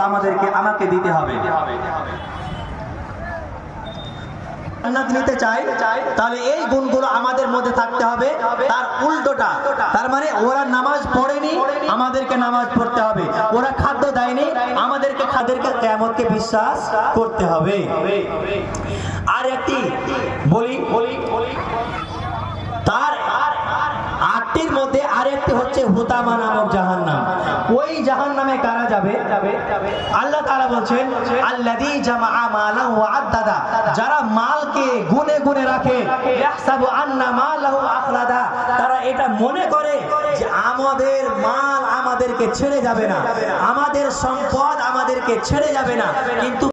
আমাদেরকে, আমাকে দিতে হবে। নিতে চাই তাহলে এই গুণগুলো আমাদের মধ্যে থাকতে হবে। তার উল্টোটা, তার মানে ওরা নামাজ পড়েনি, আমাদেরকে নামাজ পড়তে হবে। ওরা খাদ্য দেয়নি আমাদেরকে খাদ্যেরকে কেমনকে বিশ্বাস করতে হবে। আর একটি বলি বলি, তার আটটির মধ্যে আরেকটি হচ্ছে হুতামা নামক জাহান্নাম। ওই জাহান্নামে কারা যাবে? আল্লাহ তাআলা বলছেন, আল্লাযী জামাআ মালাহু ওয়া আদ্দাদা। যারা মালকে গুনে গুনে রাখে, ইয়াহসাবু আন্না মালাহু আখলাদা। তারা এটা মনে করে যে আমাদের মাল আমাদেরকে ছেড়ে যাবে না। আমাদের সম্পদ আমাদেরকে ছেড়ে যাবে না। কিন্তু